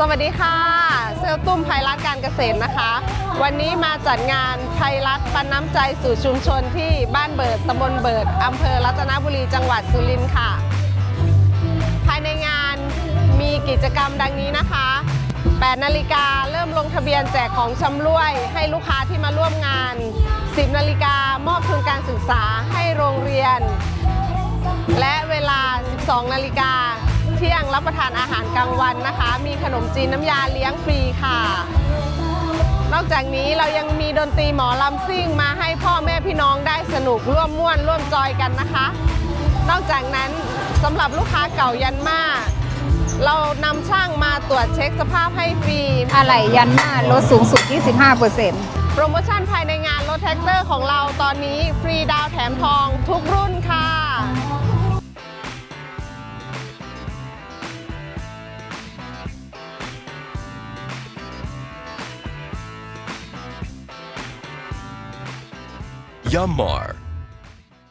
สวัสดีค่ะ เซลตุ้มไพรัฐการเกษตรนะคะ วันนี้มาจัดงานไพรัฐปันน้ำใจสู่ชุมชนที่บ้านเบิดตำบลเบิดอำเภอรัตนบุรีจังหวัดสุรินทร์ค่ะ ภายในงานมีกิจกรรมดังนี้นะคะ 8 นาฬิกาเริ่มลงทะเบียนแจกของชำร่วย ให้ลูกค้าที่มาร่วมงาน 10 นาฬิกามอบทุนการศึกษาให้โรงเรียน และเวลา 12 นาฬิกา เที่ยงรับประทานอาหารกลางวันนะคะ มีขนมจีนน้ำยาเลี้ยงฟรีค่ะ นอกจากนี้เรายังมีดนตรีหมอลำซิ่งมาให้พ่อแม่พี่น้องได้สนุกร่วมม่วนร่วมจอยกันนะคะ นอกจากนั้นสำหรับลูกค้าเก่ายันมาเรานำช่างมาตรวจเช็คสภาพให้ฟรีอะไหล่ยันหน้าลดสูงสุด 25%โปรโมชั่นภายในงานรถแท็กเตอร์ของเราตอนนี้ฟรีดาวน์แถมทอง Yammar